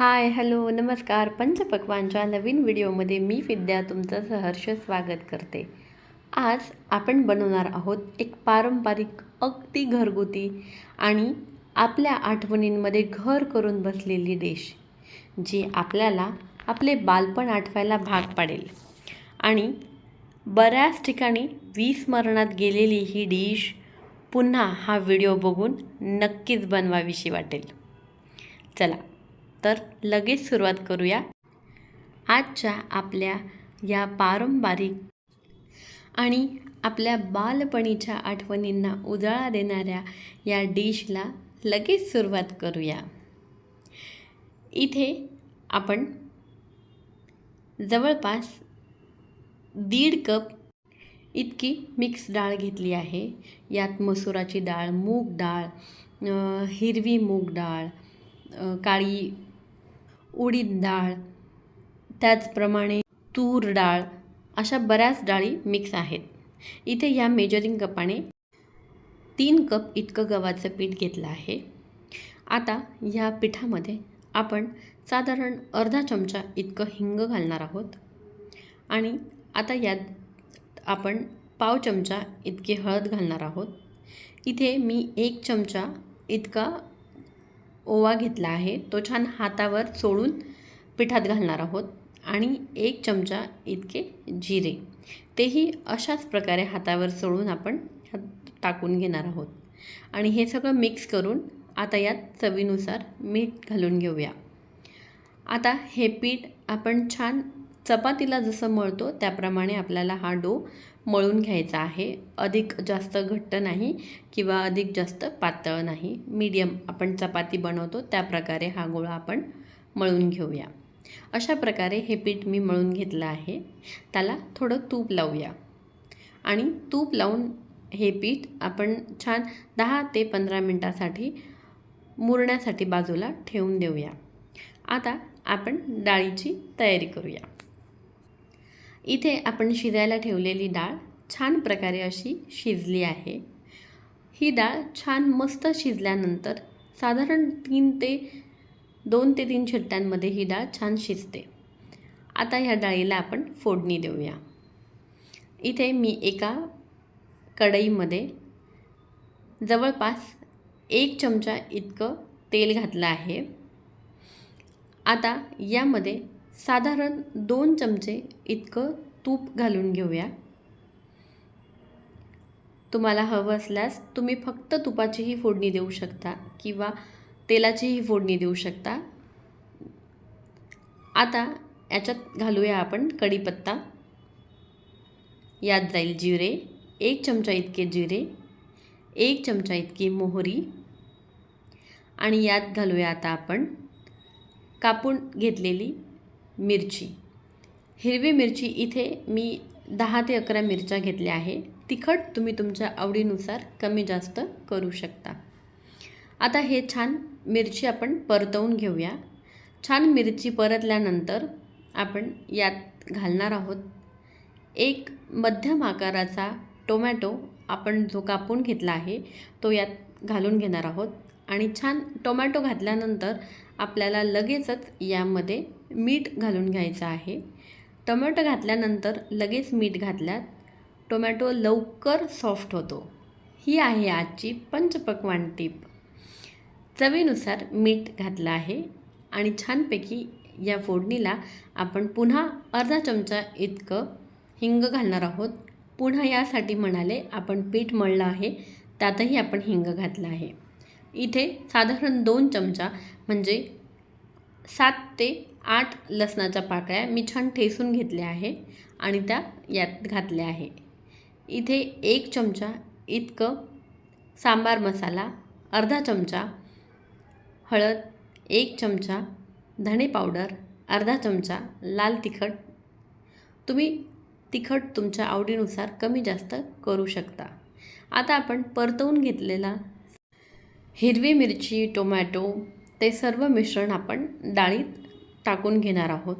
Hi hello नमस्कार. पंचपक्वानच्या नवीन व्हिडिओमध्ये मी विद्या तुमचं सहर्ष स्वागत करते. आज आपण बनवणार आहोत एक पारंपरिक अगदी घरगुती आणि आपल्या आठवणींमध्ये घर करून बसलेली डिश जी आपल्याला आपले बालपण आठवायला भाग पाडेल. आणि बऱ्याच ठिकाणी विस्मरणात गेलेली ही डिश पुन्हा हा व्हिडिओ बघून नक्कीच बनवावीशी वाटेल. चला तर लगेच सुरुवात करूया. आजच्या आपल्या या पारंपरिक आणि आपल्या बालपणीच्या आठवणींना उजाळा देणाऱ्या या डिशला लगेच सुरुवात करूया. इथे आपण जवळपास दीड कप इतकी मिक्स डाळ घेतली आहे. यात मसुराची डाळ मूग डाळ हिरवी मूग डाळ काळी उडीद डाळ त्याचप्रमाणे तूर डाळ अशा बऱ्याच डाळी मिक्स आहेत. इथे ह्या मेजरिंग कपाने तीन कप इतकं गव्हाचं पीठ घेतलं आहे. आता ह्या पिठामध्ये आपण साधारण अर्धा चमचा इतकं हिंग घालणार आहोत. आणि आता यात आपण पाव चमचा इतकी हळद घालणार आहोत. इथे मी एक चमचा इतका ओवा घेतला आहे. तो छान हातावर चोळून पिठात घालणार आहोत. आणि एक चमचा इतके जिरे. तेही अशाच प्रकारे हातावर चोळून आपण टाकून घेणार आहोत. आणि हे सगळं मिक्स करून आता यात चवीनुसार मीठ घालून घेऊया. आता हे पीठ आपण छान चपातीला जसं मळतो त्याप्रमाणे आपल्याला हा डो मळून घ्यायचा आहे. अधिक जास्त घट्ट नाही किंवा अधिक जास्त पातळ नाही. मीडियम आपण चपाती बनवतो त्या प्रकारे हा गोळा आपण मळून घेऊया. अशा प्रकारे हे पीठ मी मळून घेतलं आहे. त्याला थोडं तूप लावूया. आणि तूप लावून हे पीठ आपण छान दहा ते पंधरा मिनटासाठी मुरण्यासाठी बाजूला ठेवून देऊया. आता आपण डाळीची तयारी करूया. इथे आपण शिजायला ठेवलेली डाळ छान प्रकारे अशी शिजली आहे. ही डाळ छान मस्त शिजल्यानंतर साधारण तीन ते दोन ते तीन शिट्ट्यांमध्ये ही डाळ छान शिजते. आता ह्या डाळीला आपण फोडणी देऊया. इथे मी एका कढईमध्ये जवळपास एक चमचा इतकं तेल घातलं आहे. आता यामध्ये साधारण दोन चमचे इतकं तूप घालून घेऊया. तुम्हाला हवं असल्यास तुम्ही फक्त तुपाचीही फोडणी देऊ शकता किंवा तेलाचीही फोडणी देऊ शकता. आता याच्यात घालूया आपण कढीपत्ता. यात जाईल जिरे एक चमचा इतके जिरे एक चमचा इतकी मोहरी. आणि यात घालूया आता आपण कापून घेतलेली मिरची. हिरवी मिरची इथे मी दहा ते अकरा मिरच्या घेतल्या आहे. तिखट तुम्ही तुमच्या आवडीनुसार कमी जास्त करू शकता. आता हे छान मिरची आपण परतवून घेऊया. छान मिरची परतल्यानंतर आपण यात घालणार आहोत एक मध्यम आकाराचा टोमॅटो आपण जो कापून घेतला आहे तो यात घालून घेणार आहोत. आणि छान टोमॅटो घातल्यानंतर आपल्याला लगेचच यामध्ये मीठ घालून घ्यायचं आहे. टोमॅटो घातल्यानंतर लगेच मीठ घातल्यात. टोमॅटो लवकर सॉफ्ट होतो. ही आहे आजची पंचपक्वान टीप. चवीनुसार मीठ घातलं आहे आणि छानपैकी या फोडणीला आपण पुन्हा अर्धा चमचा इतकं हिंग घालणार आहोत. पुन्हा यासाठी म्हणाले आपण पीठ मळलं आहे त्यातही आपण हिंग घातलं आहे. इथे साधारण दोन चमचा म्हणजे सात ते आठ लसणाच्या पाकळ्या मी छान ठेसून घेतल्या आहे आणि त्या यात घातल्या आहे. इथे एक चमचा इतकं सांबार मसाला अर्धा चमचा हळद एक चमचा धणे पावडर अर्धा चमचा लाल तिखट. तुम्ही तिखट तुमच्या आवडीनुसार कमी जास्त करू शकता. आता आपण परतवून घेतलेला हिरवी मिरची टोमॅटो ते सर्व मिश्रण आपण डाळीत टाकून घेणार आहोत.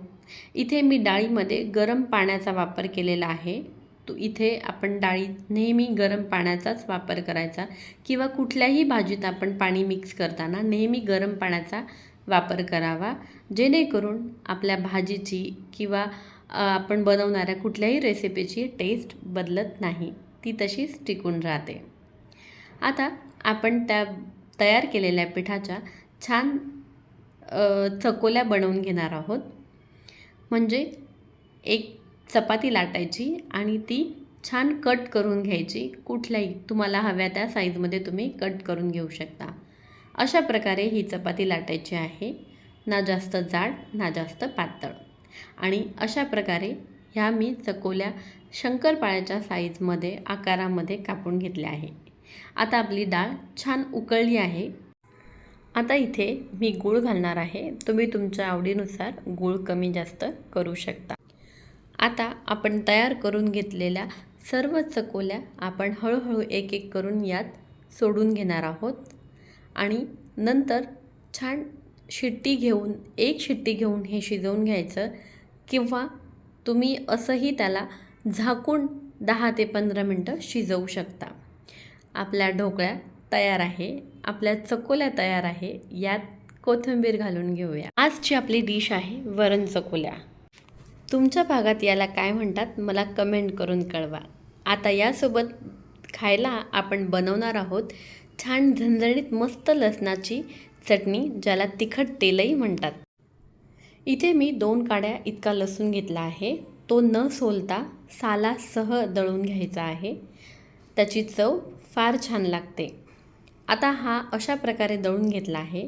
इथे मी डाळीमध्ये गरम पाण्याचा वापर केलेला आहे. तो इथे आपण डाळीत नेहमी गरम पाण्याचाच वापर करायचा किंवा कुठल्याही भाजीत आपण पाणी मिक्स करताना नेहमी गरम पाण्याचा वापर करावा. जेणेकरून आपल्या भाजीची किंवा आपण बनवणाऱ्या कुठल्याही रेसिपीची टेस्ट बदलत नाही. ती तशीच टिकून राहते. आता आपण त्या तयार केलेल्या पिठाच्या छान चकोल्या बनवून घेणार आहोत. म्हणजे एक चपाती लाटायची आणि ती छान कट करून घ्यायची. कुठल्याही तुम्हाला हव्या त्या साईजमध्ये तुम्ही कट करून घेऊ शकता. अशा प्रकारे ही चपाती लाटायची आहे. ना जास्त जाड ना जास्त पातळ. आणि अशा प्रकारे ह्या मी चकोल्या शंकरपाळ्याच्या साईजमध्ये आकारामध्ये कापून घेतल्या आहे. आता आपली डाळ छान उकळली आहे. आता इथे मी गूळ घालणार आहे. तुम्ही तुमच्या आवडीनुसार गूळ कमी जास्त करू शकता. आता आपण तयार करून घेतलेल्या सर्व चकोल्या आपण हळूहळू एक एक करून यात सोडून घेणार आहोत. आणि नंतर छान शिट्टी घेऊन एक शिट्टी घेऊन हे शिजवून घ्यायचं किंवा तुम्ही असंही त्याला झाकून दहा ते पंधरा मिनटं शिजवू शकता. आपल्या ढोकळ्या तयार आहे. आपल्या चकोल्या तयार आहे. यात कोथिंबीर घालून घेऊया. आजची आपली डिश आहे वरण चकोल्या. तुमच्या भागात याला काय म्हणतात मला कमेंट करून कळवा. आता यासोबत खायला आपण बनवणार आहोत छान झणझणीत मस्त लसणाची चटणी ज्याला तिखट तेलही म्हणतात. इथे मी दोन काड्या इतका लसूण घेतला आहे. तो न सोलता सालासह दळून घ्यायचा आहे. त्याची चव फार छान लागते. आता हा अशा प्रकारे दळून घेतला आहे.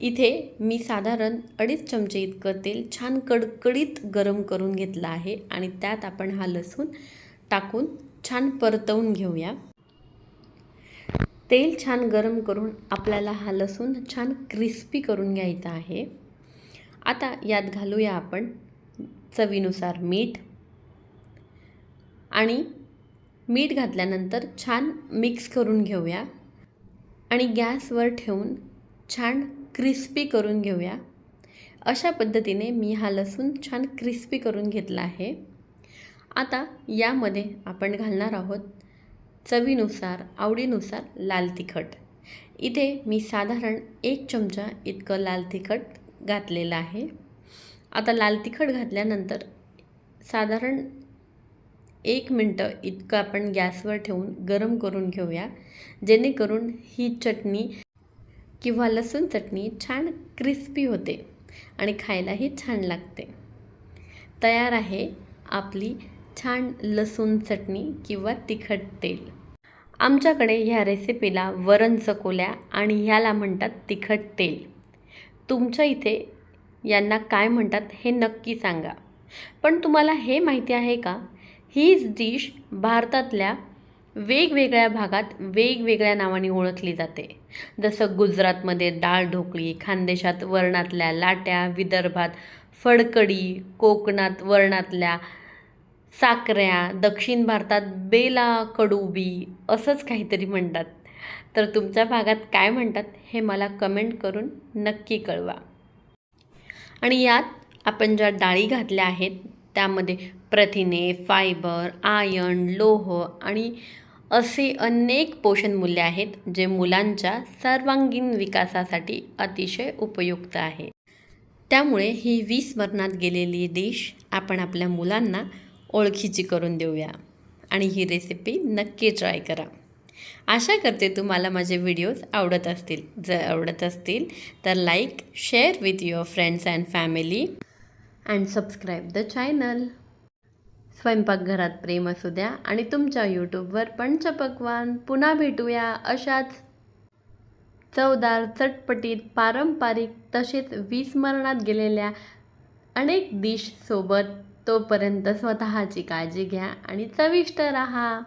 इथे मी साधारण अडीच चमचे इतकं तेल छान कडकडीत गरम करून घेतलं आहे आणि त्यात आपण हा लसूण टाकून छान परतवून घेऊया. तेल छान गरम करून आपल्याला हा लसूण छान क्रिस्पी करून घ्यायचा आहे. आता यात घालूया आपण चवीनुसार मीठ. आणि मीठ घातल्यानंतर छान मिक्स करून घेऊया. आणि गॅसवर ठेवून छान क्रिस्पी करून घेऊया. अशा पद्धतीने मी हा लसूण छान क्रिस्पी करून घेतला आहे. आता यामध्ये आपण घालणार आहोत चवीनुसार आवडीनुसार लाल तिखट. इथे मी साधारण एक चमचा इतकं लाल तिखट घातलेलं आहे. आता लाल तिखट घातल्यानंतर साधारण एक मिनटं इतकं आपण गॅसवर ठेवून गरम करून घेऊया. जेणेकरून ही चटणी किंवा लसूण चटणी छान क्रिस्पी होते आणि खायलाही छान लागते. तयार आहे आपली छान लसूण चटणी किंवा तिखट तेल. आमच्याकडे ह्या रेसिपीला वरण चकोल्या आणि ह्याला म्हणतात तिखट तेल. तुमच्या इथे यांना काय म्हणतात हे नक्की सांगा. पण तुम्हाला हे माहिती आहे का? हीच डिश भारतातल्या वेगवेगळ्या भागात वेगवेगळ्या नावाने ओळखली जाते. जसं गुजरातमध्ये डाळ ढोकळी खानदेशात वरणातल्या लाट्या विदर्भात फडकडी कोकणात वरणातल्या साकऱ्या दक्षिण भारतात बेला कडुबी असंच काहीतरी म्हणतात. तर तुमच्या भागात काय म्हणतात हे मला कमेंट करून नक्की कळवा. आणि यात आपण ज्या डाळी घातल्या आहेत त्यामध्ये प्रथिने फायबर आयन लोह आणि असे अनेक पोषण मूल्य आहेत जे मुलांच्या सर्वांगीण विकासासाठी अतिशय उपयुक्त आहे. त्यामुळे ही विस्मरणात गेलेली डिश आपण आपल्या मुलांना ओळखीची करून देऊया आणि ही रेसिपी नक्की ट्राय करा. आशा करते तुम्हाला माझे व्हिडिओज आवडत असतील. जर आवडत असतील तर like share with your friends and family and subscribe the channel. स्वयंपाकघरात प्रेम असू द्या आणि तुमच्या यूट्यूबवर पंचपक्वान पुन्हा भेटूया अशाच चवदार चटपटीत पारंपरिक तसेच विस्मरणात गेलेल्या अनेक डिशसोबत तोपर्यंत स्वतःची काळजी घ्या आणि चविष्ट राहा.